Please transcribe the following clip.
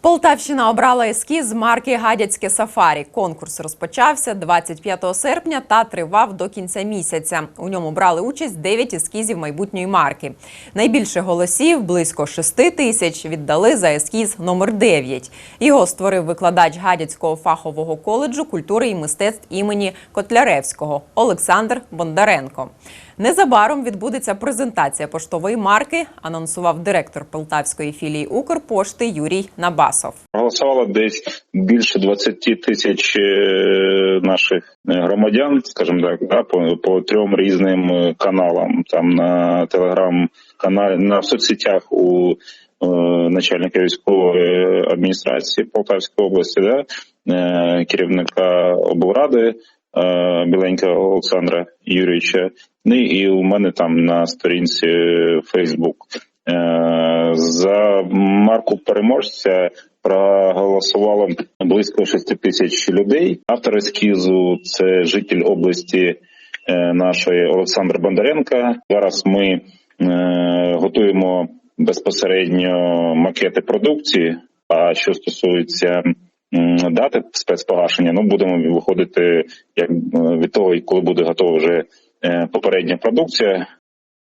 Полтавщина обрала ескіз марки Гадяцьке Сафарі. Конкурс розпочався 25 серпня та тривав до кінця місяця. У ньому брали участь 9 ескізів майбутньої марки. Найбільше голосів, близько 6 тисяч, віддали за ескіз номер 9. Його створив викладач Гадяцького фахового коледжу культури і мистецтв імені Котляревського Олександр Бондаренко. Незабаром відбудеться презентація поштової марки, анонсував директор полтавської філії Укрпошти Юрій Набасов. Голосувало десь більше 20 тисяч е, наших е, громадян, скажімо так, да, по, по трьом різним е, каналам. Там на телеграм-каналі, на соцсетях у е, начальника військової адміністрації Полтавської області, да, е, керівника облради. Біленького Олександра Юрійовича, ну і у мене там на сторінці Фейсбук. За марку переможця проголосувало близько 6 тисяч людей. Автор ескізу це житель області е, нашої Олександр Бондаренко. Зараз ми е, готуємо безпосередньо макети продукції. А що стосується дати спецпогашення, ну будемо виходити як е, від того, коли буде готова вже попередня продукція.